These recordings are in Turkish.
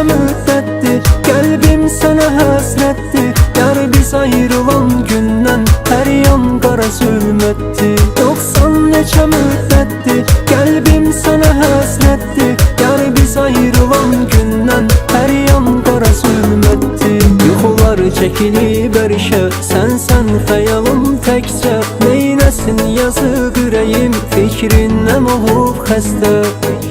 neçə müddətdir Qəlbim sənə həsrətdir Yar biz ayrılan gündən Hər yan qara zülmətdir 90 neçə müddətdir Qəlbim sənə həsrətdir Yar biz ayrılan gündən Hər yan qara zülmətdir Yuxular çəkilib ərişə Sənsən xəyalım təkcə Neynəsin yazıq ürəyim Fikrindən olub xəstə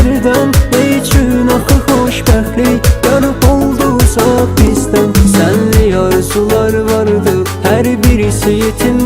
keçmişik nələrdən Üçün axı xoşbəxtlik Yanıb oldu uzaq bizdən Sənli arzular vardı. Hər birisi yetim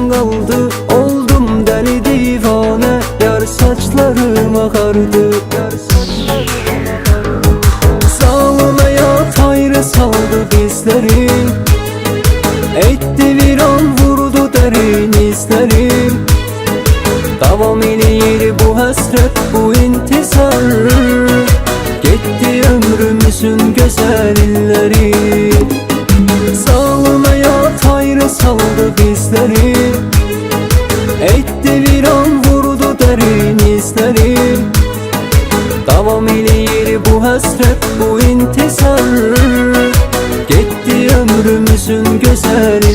Davam eləyir bu həsrət, bu intizar. Getdi ömrümüzün gözəl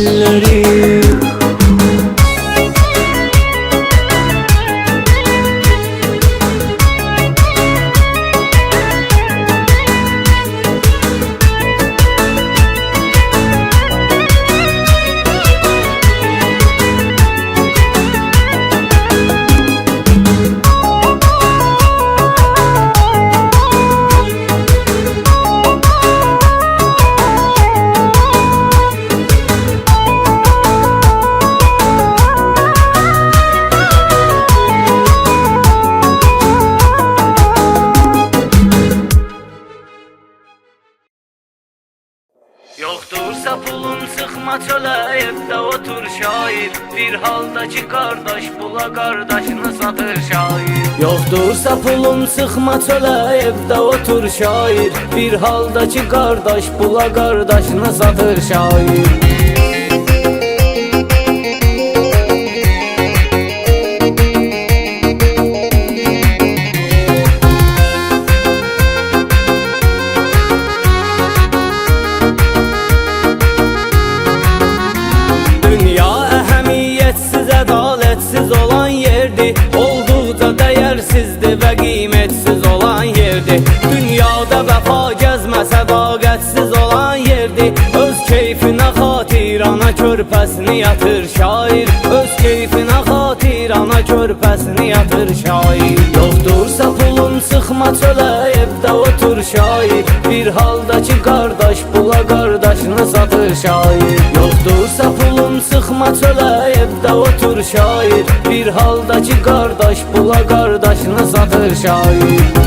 Haldaki kardeş bula kardeşini satır şair? Yoktursa pulun sıkma çöle evde otur şair. Bir haldaki kardeş bula kardeşini satır şair körpəsini yatır şair. Öz keyfinə xatir ana körpəsini yatır şair. Yoxdursa pulun sıxma çölə evdə otur şair. Bir haldakı qardaş pula qardaşını satır şair. Yoxdursa pulun sıxma çölə evdə otur şair. Bir haldakı qardaş pula qardaşını satır şair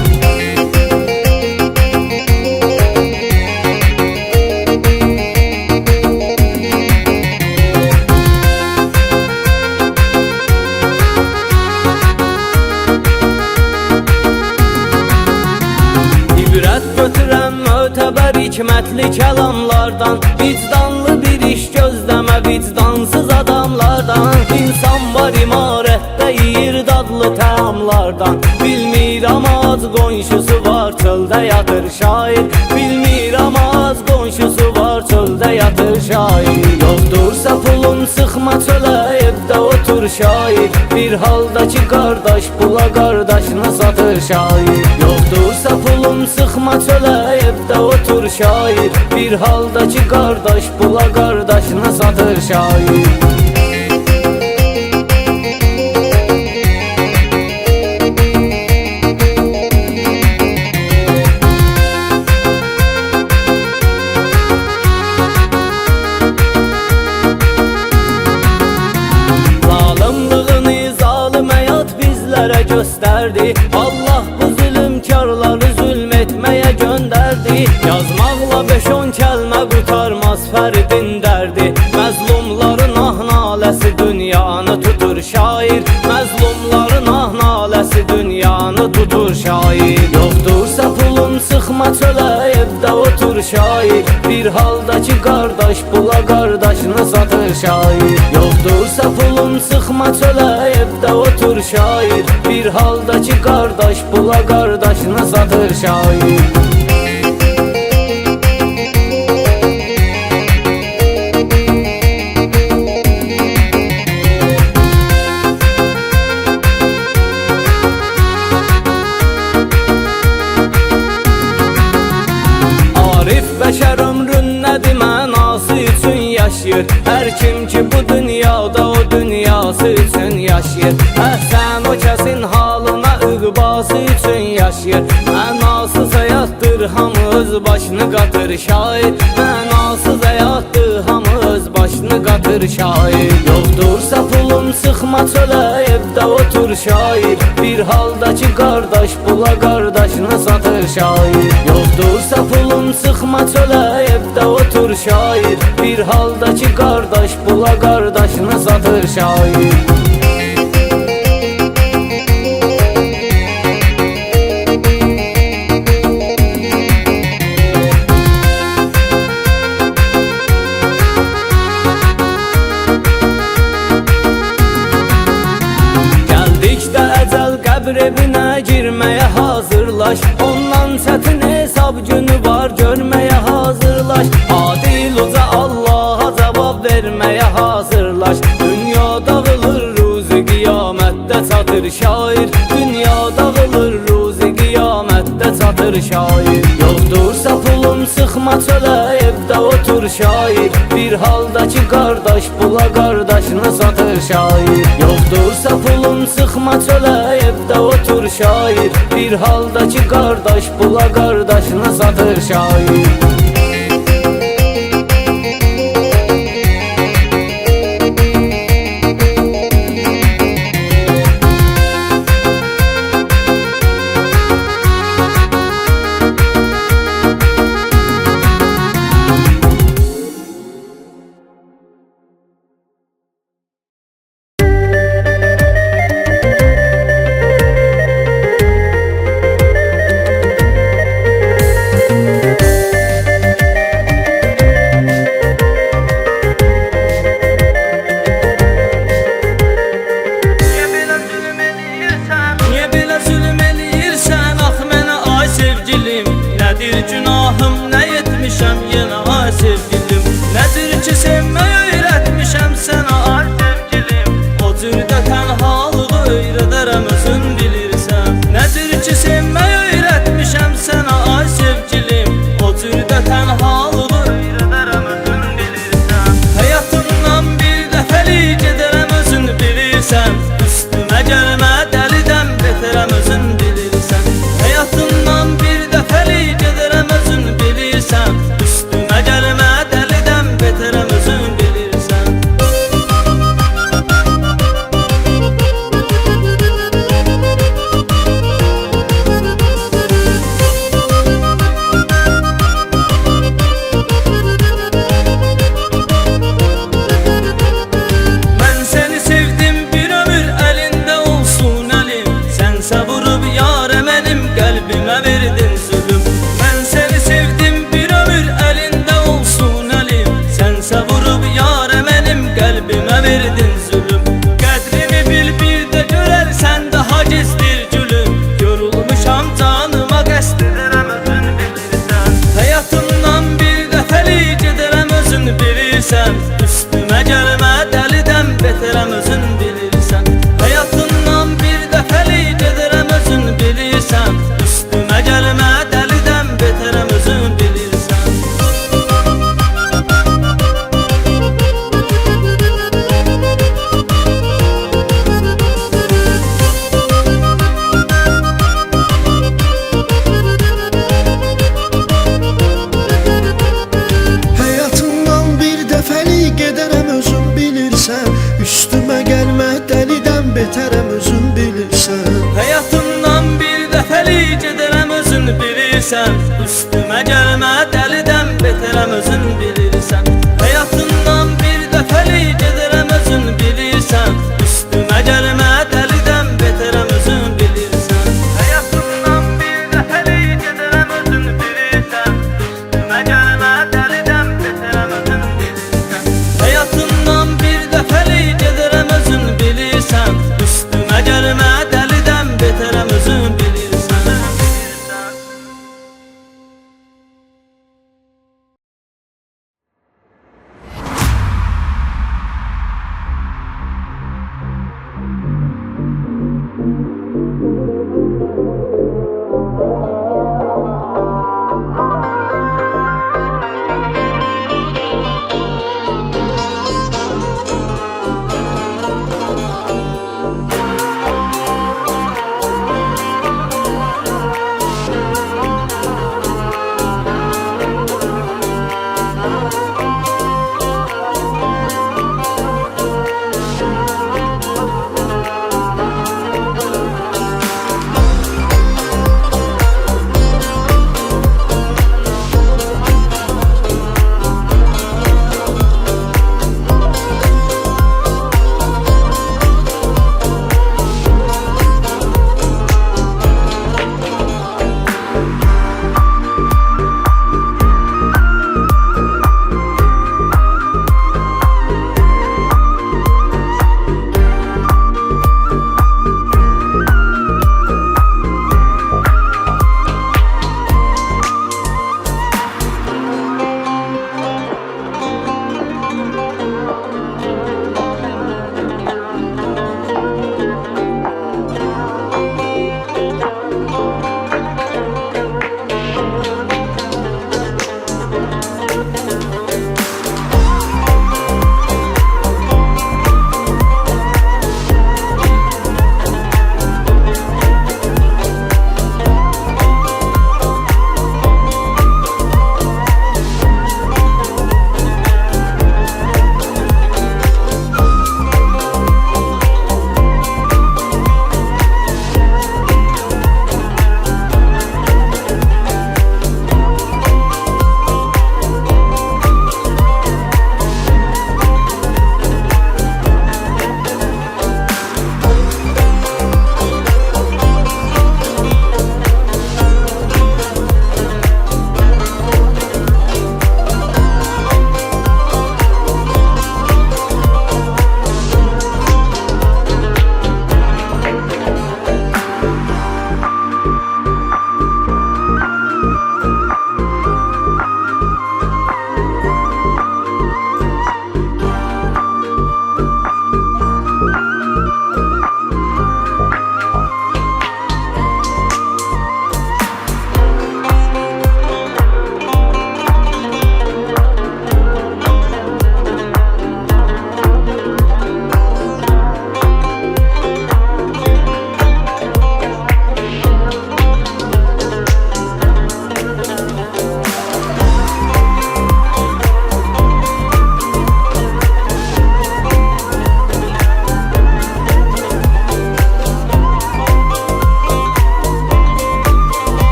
var çöldə yatır şair Bilmir ama az qonşusu var çöldə yatır şair Yoxdursa pulun sıxma çölə evdə otur şair Bir haldakı qardaş pula qardaşını satır şair Yoxdursa pulun sıxma çölə evdə otur şair Bir haldakı qardaş pula qardaşını satır şair gösterdi Allah bu zulümkarları zulmetmeye gönderdi. Yazmaqla beş on kelme kurtarmaz ferdin derdi. Məzlumların ah naləsi dünyanı tutur şair. Məzlumların ah naləsi dünyanı tutur şair. Yoxdursa pulun sıxma çölə evdə otur şair. Bir haldakı qardaş pula qardaşını satır şair. Yoxdursa pulun sıxma çölə şair Bir haldakı qardaş pula qardaşını satır şair Əhsən o kəsin halına ıqbası üçün yaşayır Mənasız həyatdır hamı öz başını qatır şair Mənasız həyatdır hamı öz başını qatır şair Yoxdursa pulun sıxma çölə evdə otur şair Bir haldakı qardaş pula qardaşını satır şair Yoxdursa pulun sıxma çölə evdə otur şair Bir haldakı qardaş pula qardaşını evinə girməyə hazırlaş. Ondan çətin hesab günü var görməyə hazırlaş. Adil uca Allaha cavab verməyə hazırlaş. Dünya dağılır ruzi qiyamətdə çatır şair. Dünya dağılır ruzi qiyamətdə çatır şair. Yoxdursa pulun sıxma çölə evdə otur şair. Bir haldakı qardaş pula qardaşını satır şair? Yoxdursa pulun sıxma çölə şair. Bir haldakı qardaş pula qardaşını satır şair Yeah.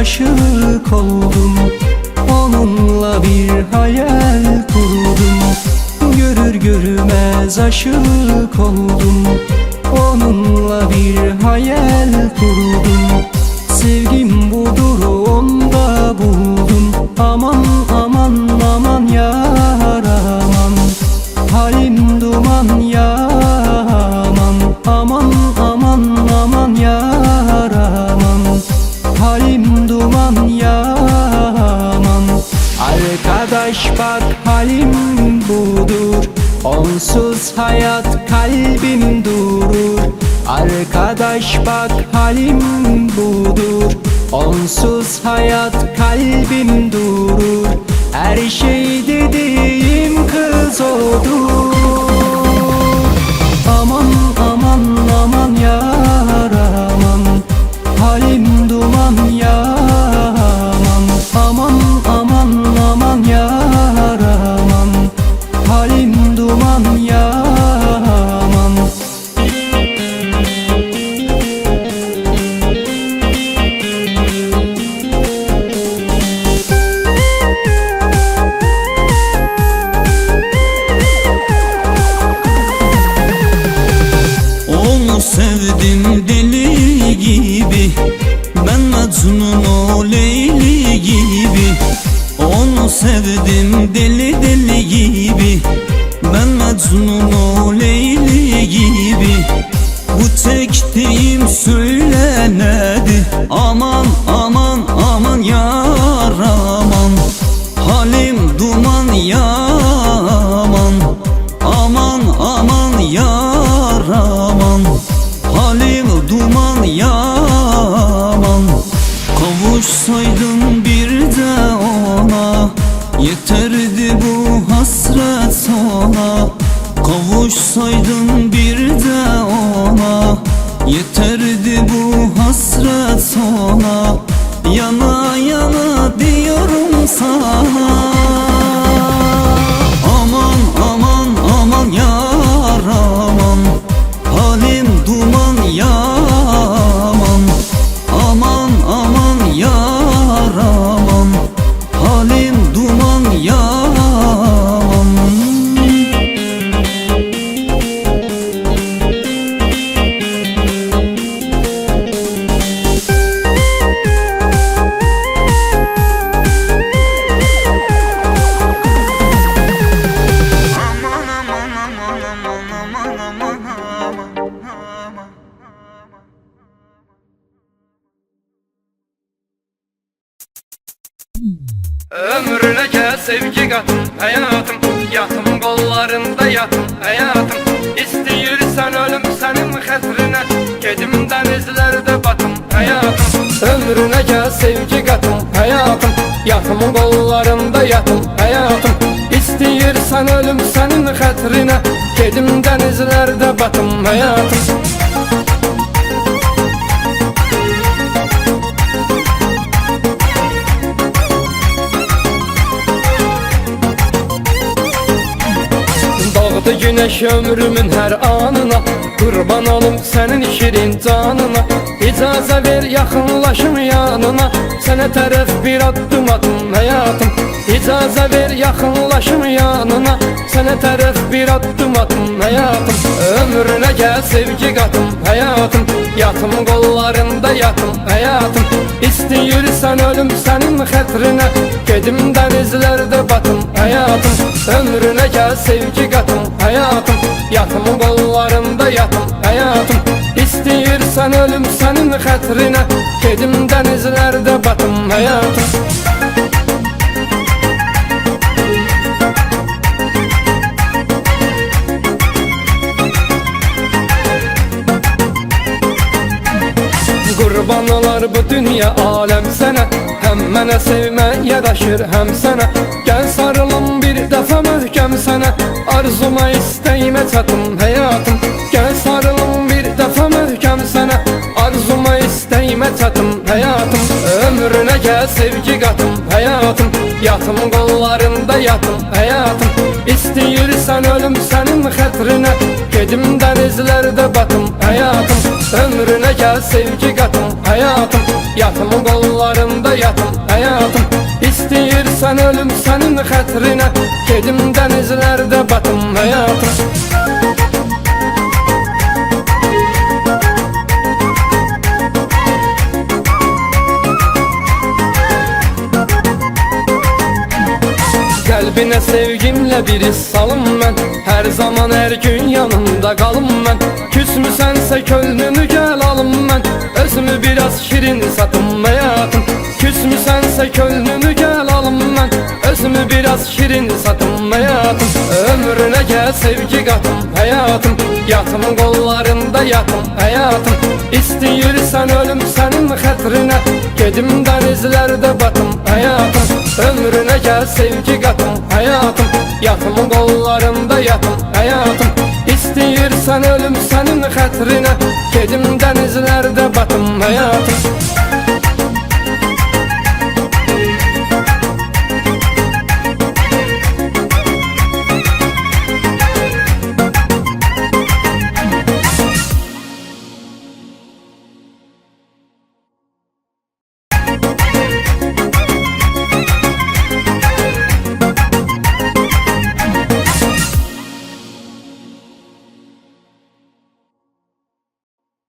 Aşık oldum. Onunla bir hayal kurdum. Görür görmez aşık Mecnun o Leyli gibi Onu sevdim deli deli gibi. Ben Mecnun o Leyli gibi Bu çektiğim söylenedi. Aman aman Yeterdi bu hasret sana. Yana yana diyorum sana Ömrüne gel sevgi katım hayatım Yatım kollarında yatım hayatım. İsteyirsen ölüm senin hatırına Gedim denizlerde batım hayatım. Ömrüne gel sevgi katım hayatım Yatım kollarında yatım hayatım. İsteyirsen ölüm senin hatırına Gedim denizlerde batım hayatım Doğdu güneş ömrümün her anına Kurban olum senin şirin canına İcazə ver yaxınlaşım yanına. Sənə tərəf bir addım atım hayatım. İcazə ver yaxınlaşım yanına. Sənə tərəf bir addım atım hayatım. Ömrünə gəl sevgi qatım hayatım. Yatım qollarında yatım hayatım. İstəyirsən ölüm sənin xətrinə Gedim dənizlərdə batım hayatım. Ömrünə gəl sevgi qatım hayatım. Yatım qollarında yatım hayatım İstəyirsən ölüm sənin xətrinə Gedim dənizlərdə batım hayatım. Qurban olar bu dünya aləm sənə Həm mənə sevmə yadaşır həm sənə Gəl sarılım bir dəfə möhkəm sənə Arzuma istəyimə çatım həyatım Gəl sarılım bir dəfə möhkəm sənə Arzuma istəyimə çatım həyatım Ömrünə gəl sevgi qatım həyatım Yatım qollarında yatım həyatım İstəyirsən ölüm sənin xətrinə Gedim dənizlərdə batım həyatım Ömrünə gəl sevgi qatım həyatım Yatım qollarında yatım həyatım İstəyirsən ölüm sənin xətrinə Gedim dənizlərdə batım həyatım Qəlbinə sevgimlə bir salım mən Hər zaman hər gün yanımda qalım mən Küsmüsənsə könlümü gəl alım mən Özümü biraz şirin satım həyatım Küsmüsənsə könlümü gəl alım mən Özümü biraz şirin satım həyatım Ömrünə gəl sevgi qatım həyatım Yatım qollarında yatım həyatım İstəyirsən ölüm sənin xətrinə Ömrünə gəl sevgi qatım həyatım Yatım qollarında yatım həyatım İstəyirsən ölüm sənin xətrinə Gedim dənizlərdə batım həyatım